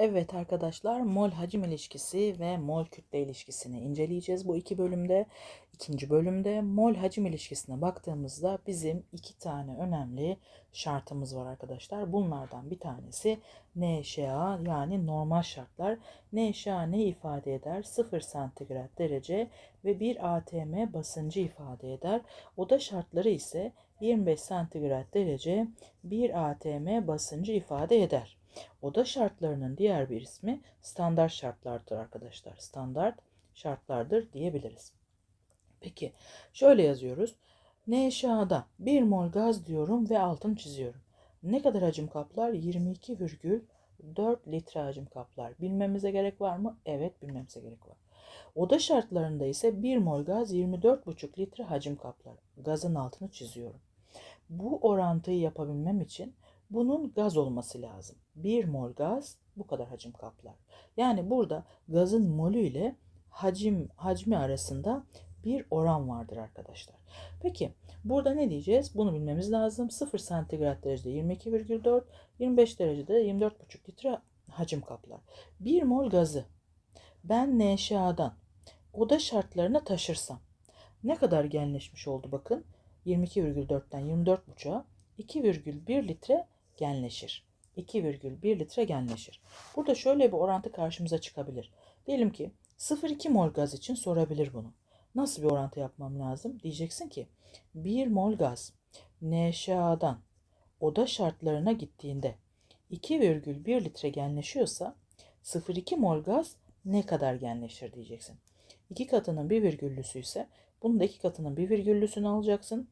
Evet arkadaşlar mol hacim ilişkisi ve mol kütle ilişkisini inceleyeceğiz bu iki bölümde. İkinci bölümde mol hacim ilişkisine baktığımızda bizim iki tane önemli şartımız var arkadaşlar. Bunlardan bir tanesi NŞA yani normal şartlar. NŞA ne ifade eder? 0 santigrat derece ve 1 atm basıncı ifade eder. Oda şartları ise 25 santigrat derece 1 atm basıncı ifade eder. Oda şartlarının diğer bir ismi standart şartlardır arkadaşlar. Standart şartlardır diyebiliriz. Peki şöyle yazıyoruz. NŞA'da 1 mol gaz diyorum ve altını çiziyorum. Ne kadar hacim kaplar? 22,4 litre hacim kaplar. Bilmemize gerek var mı? Evet bilmemize gerek var. Oda şartlarında ise 1 mol gaz 24,5 litre hacim kaplar. Gazın altını çiziyorum. Bu orantıyı yapabilmem için bunun gaz olması lazım. 1 mol gaz bu kadar hacim kaplar. Yani burada gazın molü ile hacim hacmi arasında bir oran vardır arkadaşlar. Peki burada ne diyeceğiz? Bunu bilmemiz lazım. 0 santigrat derecede 22,4, 25 derecede 24,5 litre hacim kaplar. 1 mol gazı ben NŞA'dan oda şartlarına taşırsam ne kadar genleşmiş oldu bakın. 22,4'ten 24,5'a 2,1 litre genleşir. 2,1 litre genleşir. Burada şöyle bir orantı karşımıza çıkabilir. Diyelim ki 0,2 mol gaz için sorabilir bunu. Nasıl bir orantı yapmam lazım? Diyeceksin ki 1 mol gaz NŞA'dan oda şartlarına gittiğinde 2,1 litre genleşiyorsa 0,2 mol gaz ne kadar genleşir diyeceksin. 2 katının bir virgüllüsü ise bunun da 2 katının bir virgüllüsünü alacaksın.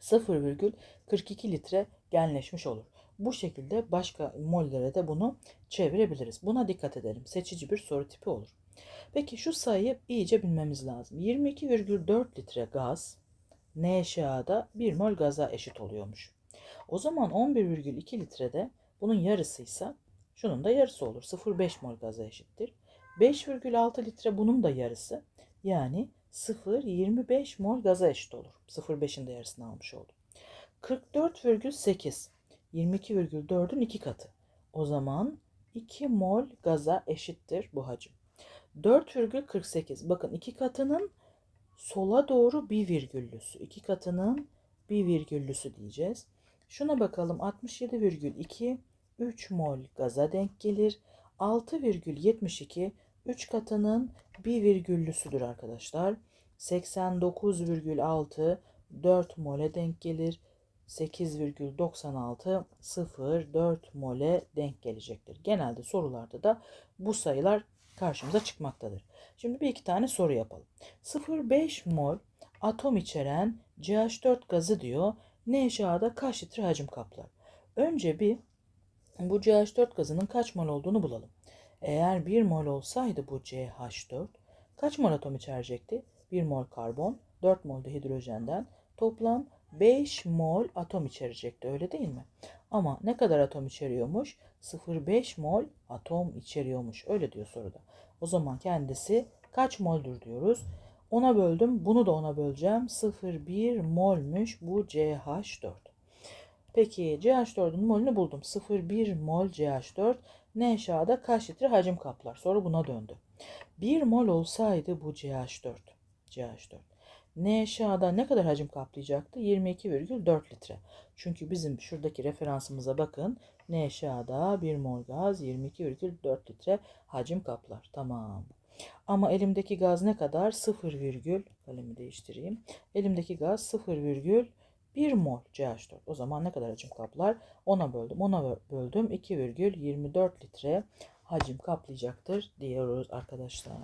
0,42 litre genleşmiş olur. Bu şekilde başka mollere de bunu çevirebiliriz. Buna dikkat edelim. Seçici bir soru tipi olur. Peki şu sayıyı iyice bilmemiz lazım. 22,4 litre gaz NŞA'da 1 mol gaza eşit oluyormuş. O zaman 11,2 litrede bunun yarısıysa şunun da yarısı olur. 0,5 mol gaza eşittir. 5,6 litre bunun da yarısı. Yani 0,25 mol gaza eşit olur. 0,5'in de yarısını almış oldum. 44,8 22,4'ün 2 katı. O zaman 2 mol gaza eşittir bu hacim. 4,48 bakın 2 katının sola doğru bir virgüllüsü. 2 katının bir virgüllüsü diyeceğiz. Şuna bakalım 67,2 3 mol gaza denk gelir. 6,72 3 katının bir virgüllüsüdür arkadaşlar. 89,6 4 mole denk gelir. 8,96 0,4 mole denk gelecektir. Genelde sorularda da bu sayılar karşımıza çıkmaktadır. Şimdi bir iki tane soru yapalım. 0,5 mol atom içeren CH4 gazı diyor. NŞA'da kaç litre hacim kaplar? Önce bir bu CH4 gazının kaç mol olduğunu bulalım. Eğer 1 mol olsaydı bu CH4 kaç mol atom içerecekti? 1 mol karbon, 4 mol de hidrojenden toplam 5 mol atom içerecekti öyle değil mi? Ama ne kadar atom içeriyormuş? 0,5 mol atom içeriyormuş. Öyle diyor soruda. O zaman kendisi kaç moldür diyoruz. Ona böldüm. Bunu da ona böleceğim. 0,1 molmüş bu CH4. Peki CH4'ün molünü buldum. 0,1 mol CH4 NŞA'da kaç litre hacim kaplar? Soru buna döndü. 1 mol olsaydı bu CH4. CH4. NŞA'da ne kadar hacim kaplayacaktı? 22,4 litre. Çünkü bizim şuradaki referansımıza bakın. NŞA'da 1 mol gaz 22,4 litre hacim kaplar. Tamam. Ama elimdeki gaz ne kadar? 0, kalemi değiştireyim. Elimdeki gaz 0,1 mol CH4. O zaman ne kadar hacim kaplar? Ona böldüm. Ona böldüm. 2,24 litre hacim kaplayacaktır diyoruz arkadaşlar.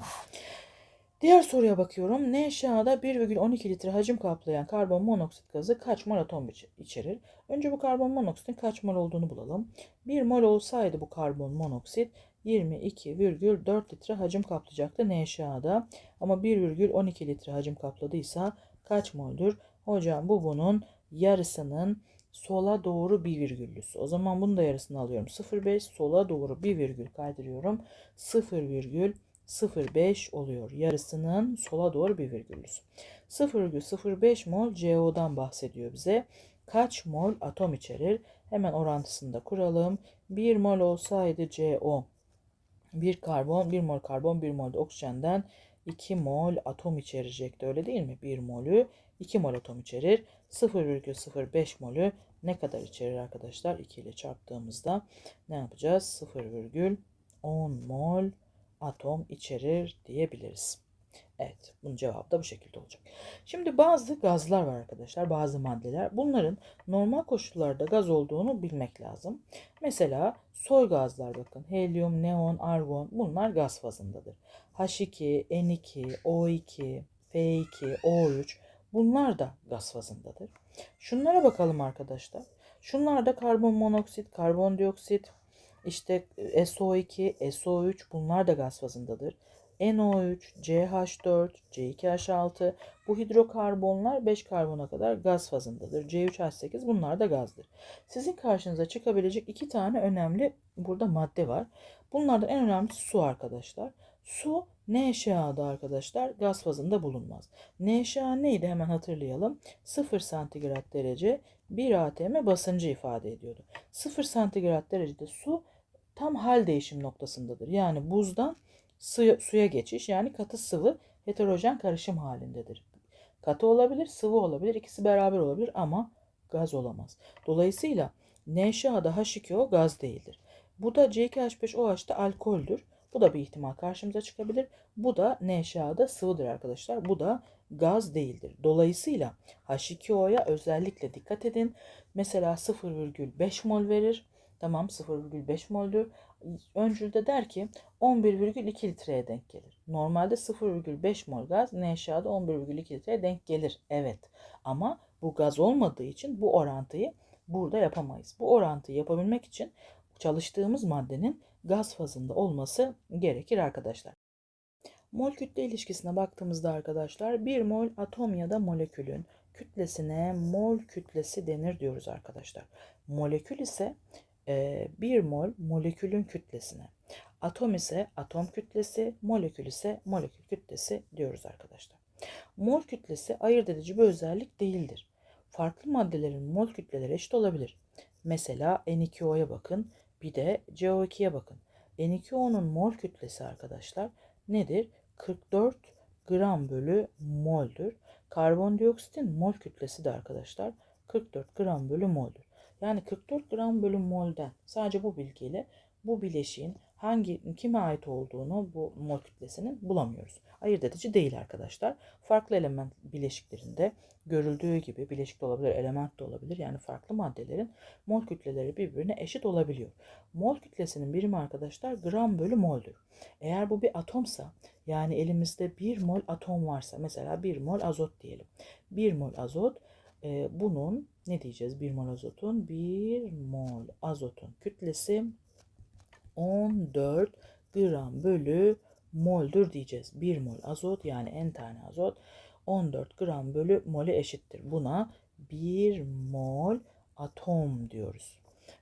Diğer soruya bakıyorum. NŞA'da 1,12 litre hacim kaplayan karbon monoksit gazı kaç mol atom içerir? Önce bu karbon monoksitin kaç mol olduğunu bulalım. 1 mol olsaydı bu karbon monoksit 22,4 litre hacim kaplayacaktı NŞA'da. Ama 1,12 litre hacim kapladıysa kaç moldür? Hocam bu bunun yarısının sola doğru bir virgüllüsü. O zaman bunun da yarısını alıyorum. 0,5 sola doğru bir virgül kaydırıyorum. 0, 0,5 oluyor. Yarısının sola doğru bir virgüllüsü. 0,05 mol CO'dan bahsediyor bize. Kaç mol atom içerir? Hemen orantısını da kuralım. 1 mol olsaydı CO 1 karbon, 1 mol karbon, 1 mol de oksijenden 2 mol atom içerecekti öyle değil mi? 1 molü 2 mol atom içerir. 0,05 molü ne kadar içerir arkadaşlar? 2 ile çarptığımızda ne yapacağız? 0,10 mol atom içerir diyebiliriz. Evet, bunun cevabı da bu şekilde olacak. Şimdi bazı gazlar var arkadaşlar, bazı maddeler. Bunların normal koşullarda gaz olduğunu bilmek lazım. Mesela soy gazlar bakın. Helyum, neon, argon bunlar gaz fazındadır. H2, N2, O2, F2, O3 bunlar da gaz fazındadır. Şunlara bakalım arkadaşlar. Şunlar da karbon monoksit, karbondioksit, işte SO2, SO3 bunlar da gaz fazındadır. NO3, CH4, C2H6 bu hidrokarbonlar 5 karbona kadar gaz fazındadır. C3H8 bunlar da gazdır. Sizin karşınıza çıkabilecek iki tane önemli burada madde var. Bunlardan en önemlisi su arkadaşlar. Su NaHA'da arkadaşlar gaz fazında bulunmaz. NaHA neydi hemen hatırlayalım. 0 santigrat derece 1 atm basıncı ifade ediyordu. 0 santigrat derecede su tam hal değişim noktasındadır. Yani buzdan suya, suya geçiş yani katı sıvı heterojen karışım halindedir. Katı olabilir, sıvı olabilir, ikisi beraber olabilir ama gaz olamaz. Dolayısıyla NaHA'da H2O gaz değildir. Bu da C2H5OH da alkoldür. Bu da bir ihtimal karşımıza çıkabilir. Bu da NaHA'da sıvıdır arkadaşlar. Bu da gaz değildir. Dolayısıyla H2O'ya özellikle dikkat edin. Mesela 0,5 mol verir. Tamam 0,5 moldür. Öncülde der ki 11,2 litreye denk gelir. Normalde 0,5 mol gaz NaHA'da 11,2 litreye denk gelir. Evet ama bu gaz olmadığı için bu orantıyı burada yapamayız. Bu orantıyı yapabilmek için çalıştığımız maddenin gaz fazında olması gerekir arkadaşlar. Mol kütle ilişkisine baktığımızda arkadaşlar 1 mol atom ya da molekülün kütlesine mol kütlesi denir diyoruz arkadaşlar. Molekül ise 1 mol molekülün kütlesine. Atom ise atom kütlesi, molekül ise molekül kütlesi diyoruz arkadaşlar. Mol kütlesi ayırt edici bir özellik değildir. Farklı maddelerin mol kütleleri eşit olabilir. Mesela N2O'ya bakın, bir de CO2'ye bakın. N2O'nun mol kütlesi arkadaşlar nedir? 44 gram bölü moldür. Karbondioksitin mol kütlesi de arkadaşlar 44 gram bölü moldür. Yani 44 gram bölü molden sadece bu bilgiyle bu bileşiğin hangi kime ait olduğunu bu mol kütlesinin bulamıyoruz. Ayırt edici değil arkadaşlar. Farklı element bileşiklerinde görüldüğü gibi bileşik de olabilir, element de olabilir. Yani farklı maddelerin mol kütleleri birbirine eşit olabiliyor. Mol kütlesinin birimi arkadaşlar gram bölü moldür. Eğer bu bir atomsa yani elimizde 1 mol atom varsa mesela 1 mol azot diyelim. 1 mol azot e, bunun ne diyeceğiz? 1 mol azotun 1 mol azotun kütlesi 14 gram bölü moldur diyeceğiz. 1 mol azot yani en tane azot 14 gram bölü mole eşittir. Buna 1 mol atom diyoruz.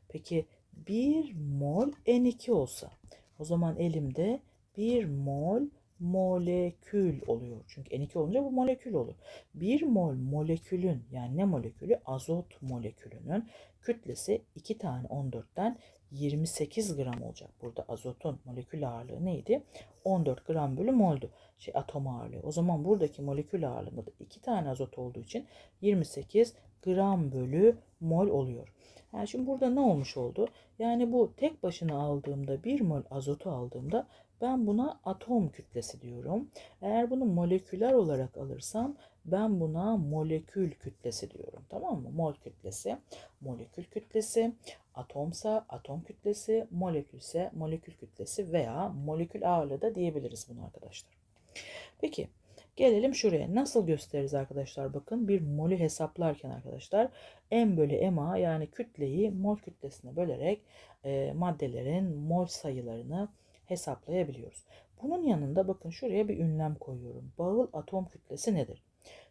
Peki 1 mol N2 olsa o zaman elimde 1 mol molekül oluyor. Çünkü N2 olunca bu molekül olur. 1 mol molekülün yani ne molekülü? Azot molekülünün kütlesi 2 tane 14'ten 28 gram olacak. Burada azotun molekül ağırlığı neydi? 14 gram bölü moldu. Şey atom ağırlığı. O zaman buradaki molekül ağırlığında da 2 tane azot olduğu için 28 gram bölü mol oluyor. Yani şimdi burada ne olmuş oldu? Yani bu tek başına aldığımda 1 mol azotu aldığımda ben buna atom kütlesi diyorum. Eğer bunu moleküler olarak alırsam ben buna molekül kütlesi diyorum. Tamam mı? Mol kütlesi, molekül kütlesi, atomsa atom kütlesi, molekülse molekül kütlesi veya molekül ağırlığı da diyebiliriz bunu arkadaşlar. Peki gelelim şuraya. Nasıl gösteririz arkadaşlar? Bakın bir molü hesaplarken arkadaşlar M bölü MA yani kütleyi mol kütlesine bölerek e, maddelerin mol sayılarını hesaplayabiliyoruz. Bunun yanında bakın şuraya bir ünlem koyuyorum. Bağıl atom kütlesi nedir?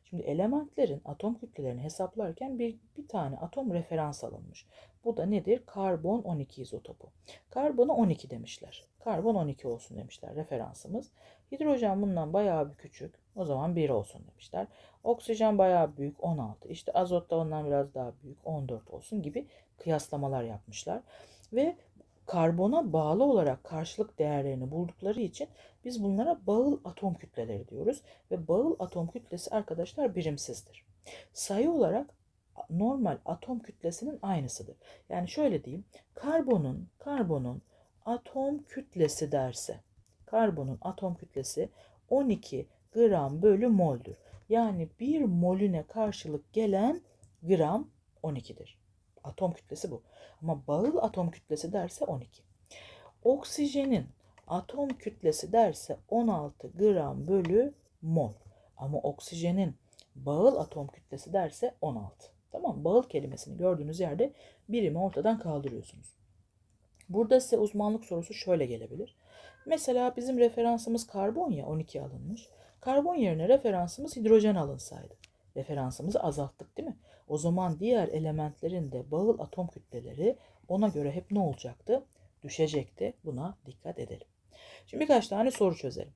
Şimdi elementlerin atom kütlelerini hesaplarken bir, bir tane atom referans alınmış. Bu da nedir? Karbon 12 izotopu. Karbonu 12 demişler. Karbon 12 olsun demişler referansımız. Hidrojen bundan bayağı bir küçük. O zaman 1 olsun demişler. Oksijen bayağı büyük 16. İşte azot da ondan biraz daha büyük 14 olsun gibi kıyaslamalar yapmışlar. Ve karbona bağlı olarak karşılık değerlerini buldukları için biz bunlara bağıl atom kütleleri diyoruz ve bağıl atom kütlesi arkadaşlar birimsizdir. Sayı olarak normal atom kütlesinin aynısıdır. Yani şöyle diyeyim. Karbonun karbonun atom kütlesi derse karbonun atom kütlesi 12 gram bölü moldür. Yani bir molüne karşılık gelen gram 12'dir. Atom kütlesi bu. Ama bağıl atom kütlesi derse 12. Oksijenin atom kütlesi derse 16 gram bölü mol. Ama oksijenin bağıl atom kütlesi derse 16. Tamam Bağıl kelimesini gördüğünüz yerde birimi ortadan kaldırıyorsunuz. Burada size uzmanlık sorusu şöyle gelebilir. Mesela bizim referansımız karbon ya 12 alınmış. Karbon yerine referansımız hidrojen alınsaydı. Referansımızı azalttık değil mi? O zaman diğer elementlerin de bağıl atom kütleleri ona göre hep ne olacaktı? Düşecekti. Buna dikkat edelim. Şimdi birkaç tane soru çözelim.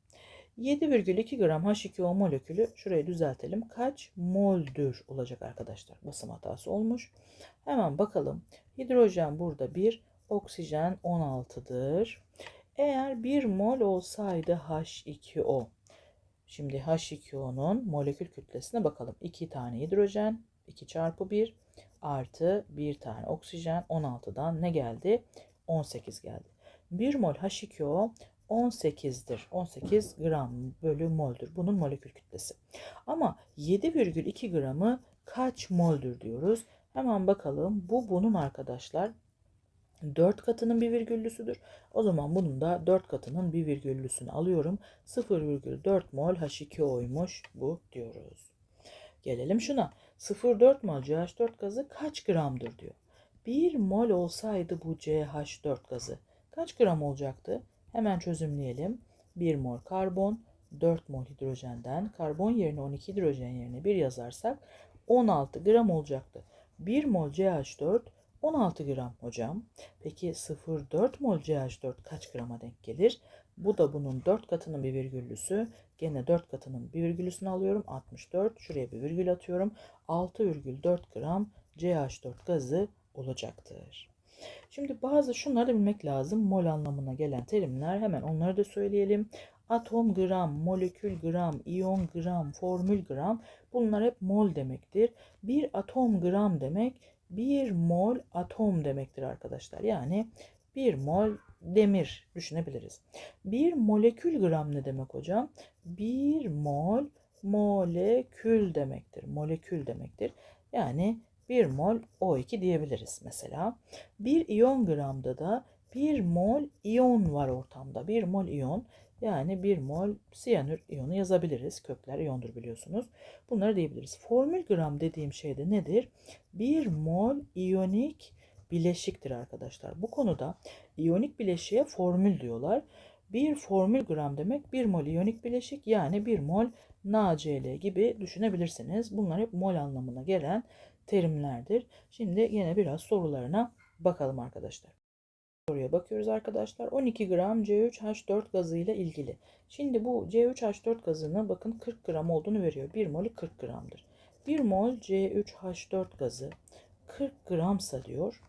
7,2 gram H2O molekülü şurayı düzeltelim. Kaç moldür olacak arkadaşlar? Basım hatası olmuş. Hemen bakalım. Hidrojen burada 1, oksijen 16'dır. Eğer 1 mol olsaydı H2O. Şimdi H2O'nun molekül kütlesine bakalım. 2 tane hidrojen 2 çarpı 1 artı 1 tane oksijen 16'dan ne geldi? 18 geldi. 1 mol H2O 18'dir. 18 gram bölü moldür. Bunun molekül kütlesi. Ama 7,2 gramı kaç moldür diyoruz. Hemen bakalım. Bu bunun arkadaşlar 4 katının bir virgüllüsüdür. O zaman bunun da 4 katının bir virgüllüsünü alıyorum. 0,4 mol H2O'ymuş bu diyoruz. Gelelim şuna. 0,4 mol CH4 gazı kaç gramdır diyor. 1 mol olsaydı bu CH4 gazı kaç gram olacaktı? Hemen çözümleyelim. 1 mol karbon, 4 mol hidrojenden karbon yerine 12 hidrojen yerine 1 yazarsak 16 gram olacaktı. 1 mol CH4 16 gram hocam. Peki 0,4 mol CH4 kaç grama denk gelir? Bu da bunun 4 katının bir virgüllüsü. Gene 4 katının bir virgüllüsünü alıyorum. 64. Şuraya bir virgül atıyorum. 6,4 gram CH4 gazı olacaktır. Şimdi bazı şunları bilmek lazım. Mol anlamına gelen terimler hemen onları da söyleyelim. Atom gram, molekül gram, iyon gram, formül gram bunlar hep mol demektir. Bir atom gram demek 1 mol atom demektir arkadaşlar. Yani 1 mol demir düşünebiliriz. 1 molekül gram ne demek hocam? 1 mol molekül demektir. Molekül demektir. Yani 1 mol O2 diyebiliriz mesela. 1 iyon gramda da 1 mol iyon var ortamda. 1 mol iyon yani 1 mol siyanür iyonu yazabiliriz. Kökler iyondur biliyorsunuz. Bunları diyebiliriz. Formül gram dediğim şey de nedir? 1 mol iyonik bileşiktir arkadaşlar. Bu konuda iyonik bileşiğe formül diyorlar. Bir formül gram demek 1 mol iyonik bileşik yani 1 mol NaCl gibi düşünebilirsiniz. Bunlar hep mol anlamına gelen terimlerdir. Şimdi yine biraz sorularına bakalım arkadaşlar. Soruya bakıyoruz arkadaşlar. 12 gram C3H4 gazı ile ilgili. Şimdi bu C3H4 gazının bakın 40 gram olduğunu veriyor. 1 molü 40 gramdır. 1 mol C3H4 gazı 40 gramsa diyor.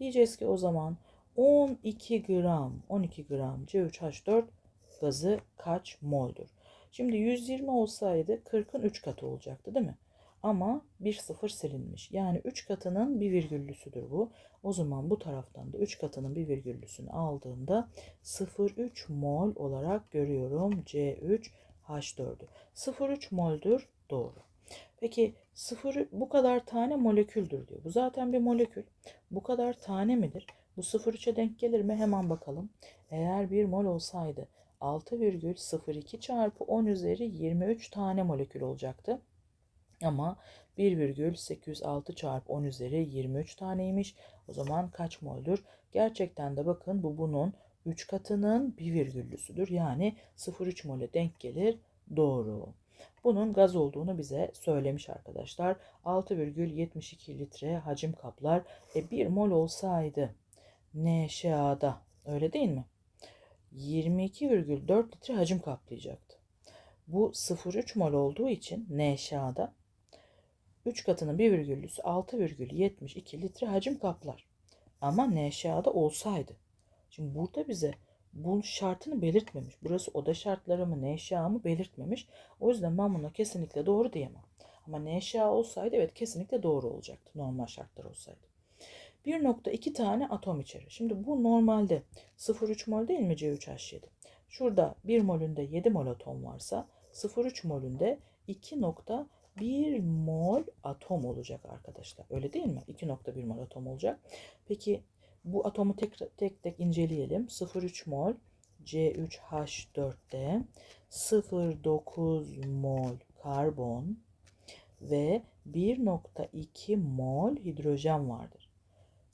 Diyeceğiz ki o zaman 12 gram 12 gram C3H4 gazı kaç moldur? Şimdi 120 olsaydı 40'ın 3 katı olacaktı değil mi? Ama bir sıfır silinmiş. Yani 3 katının bir virgüllüsüdür bu. O zaman bu taraftan da 3 katının bir virgüllüsünü aldığımda 0,3 mol olarak görüyorum C3H4'ü. 0,3 moldur doğru. Peki 0 bu kadar tane moleküldür diyor. Bu zaten bir molekül. Bu kadar tane midir? Bu 0,3'e denk gelir mi? Hemen bakalım. Eğer bir mol olsaydı 6,02 çarpı 10 üzeri 23 tane molekül olacaktı. Ama 1,806 çarpı 10 üzeri 23 taneymiş. O zaman kaç moldur? Gerçekten de bakın bu bunun 3 katının bir virgüllüsüdür. Yani 0,3 mole denk gelir. Doğru. Bunun gaz olduğunu bize söylemiş arkadaşlar. 6,72 litre hacim kaplar. E 1 mol olsaydı NŞA'da öyle değil mi? 22,4 litre hacim kaplayacaktı. Bu 0,3 mol olduğu için NŞA'da 3 katının 1 virgüllüsü 6,72 litre hacim kaplar. Ama NŞA'da olsaydı Şimdi burada bize bu şartını belirtmemiş. Burası oda şartları mı, neşa mı belirtmemiş. O yüzden ben buna kesinlikle doğru diyemem. Ama neşa olsaydı evet kesinlikle doğru olacaktı. Normal şartlar olsaydı. 1.2 tane atom içerir. Şimdi bu normalde 0,3 mol değil mi C3H7? Şurada 1 molünde 7 mol atom varsa 0,3 molünde 2.1 mol atom olacak arkadaşlar. Öyle değil mi? 2.1 mol atom olacak. Peki bu atomu tek tek, tek inceleyelim. 0,3 mol C3H4'te 0,9 mol karbon ve 1.2 mol hidrojen vardır.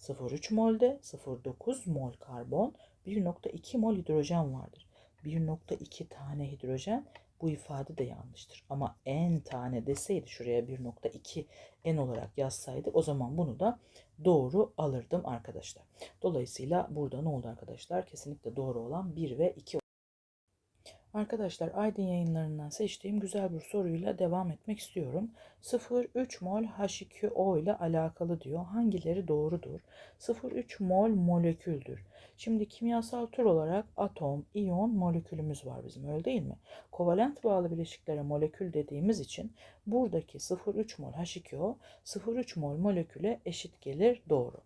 0,3 molde 0,9 mol karbon, 1.2 mol hidrojen vardır. 1.2 tane hidrojen bu ifade de yanlıştır. Ama n tane deseydi şuraya 1.2 n olarak yazsaydı o zaman bunu da doğru alırdım arkadaşlar. Dolayısıyla burada ne oldu arkadaşlar? Kesinlikle doğru olan 1 ve 2 Arkadaşlar Aydın yayınlarından seçtiğim güzel bir soruyla devam etmek istiyorum. 0,3 mol H2O ile alakalı diyor. Hangileri doğrudur? 0,3 mol moleküldür. Şimdi kimyasal tür olarak atom, iyon, molekülümüz var bizim öyle değil mi? Kovalent bağlı bileşiklere molekül dediğimiz için buradaki 0,3 mol H2O 0,3 mol moleküle eşit gelir doğru.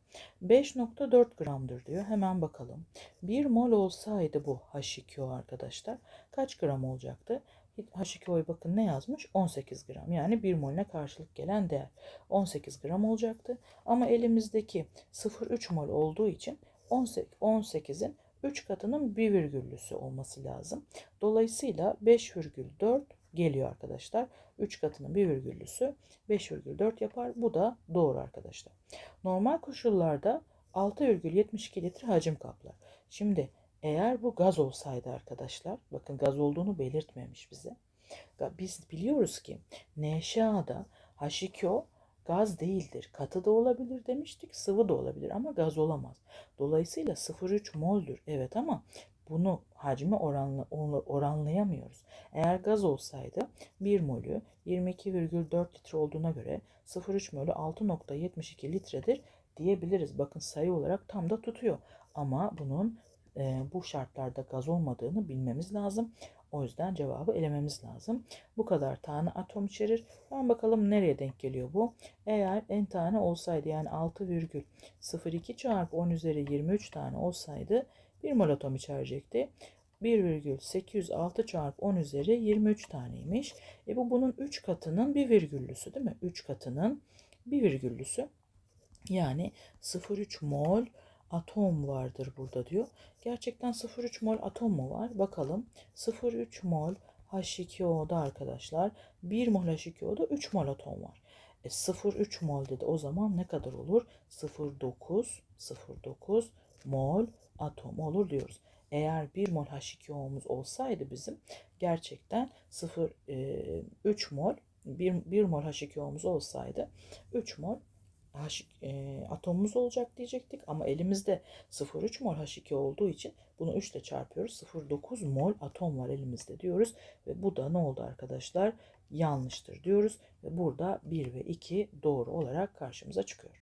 5.4 gramdır diyor. Hemen bakalım. 1 mol olsaydı bu H2O arkadaşlar kaç gram olacaktı? H2O'yu bakın ne yazmış? 18 gram. Yani 1 moline karşılık gelen değer 18 gram olacaktı. Ama elimizdeki 0,3 mol olduğu için 18'in 3 katının 1 virgüllüsü olması lazım. Dolayısıyla 5,4 geliyor arkadaşlar. 3 katının 1 virgüllüsü 5,4 yapar. Bu da doğru arkadaşlar. Normal koşullarda 6,72 litre hacim kaplar. Şimdi eğer bu gaz olsaydı arkadaşlar, bakın gaz olduğunu belirtmemiş bize. Biz biliyoruz ki NaOH'da H2O gaz değildir. Katı da olabilir demiştik, sıvı da olabilir ama gaz olamaz. Dolayısıyla 0,3 mol'dür. Evet ama bunu hacmi oranla, oranlayamıyoruz. Eğer gaz olsaydı 1 molü 22,4 litre olduğuna göre 0,3 molü 6,72 litredir diyebiliriz. Bakın sayı olarak tam da tutuyor. Ama bunun e, bu şartlarda gaz olmadığını bilmemiz lazım. O yüzden cevabı elememiz lazım. Bu kadar tane atom içerir. Ben bakalım nereye denk geliyor bu. Eğer n tane olsaydı yani 6,02 çarpı 10 üzeri 23 tane olsaydı 1 mol atom içerecekti. 1,806 çarpı 10 üzeri 23 taneymiş. E bu bunun 3 katının bir virgüllüsü değil mi? 3 katının bir virgüllüsü. Yani 0,3 mol atom vardır burada diyor. Gerçekten 0,3 mol atom mu var? Bakalım. 0,3 mol H2O'da arkadaşlar 1 mol H2O'da 3 mol atom var. E 0,3 mol dedi. O zaman ne kadar olur? 0,9 0,9 mol atom olur diyoruz. Eğer 1 mol H2O'muz olsaydı bizim gerçekten 0,3 mol 1, 1 mol H2O'muz olsaydı 3 mol H, e, atomumuz olacak diyecektik ama elimizde 0,3 mol H2 olduğu için bunu 3 ile çarpıyoruz. 0,9 mol atom var elimizde diyoruz ve bu da ne oldu arkadaşlar? Yanlıştır diyoruz ve burada 1 ve 2 doğru olarak karşımıza çıkıyor.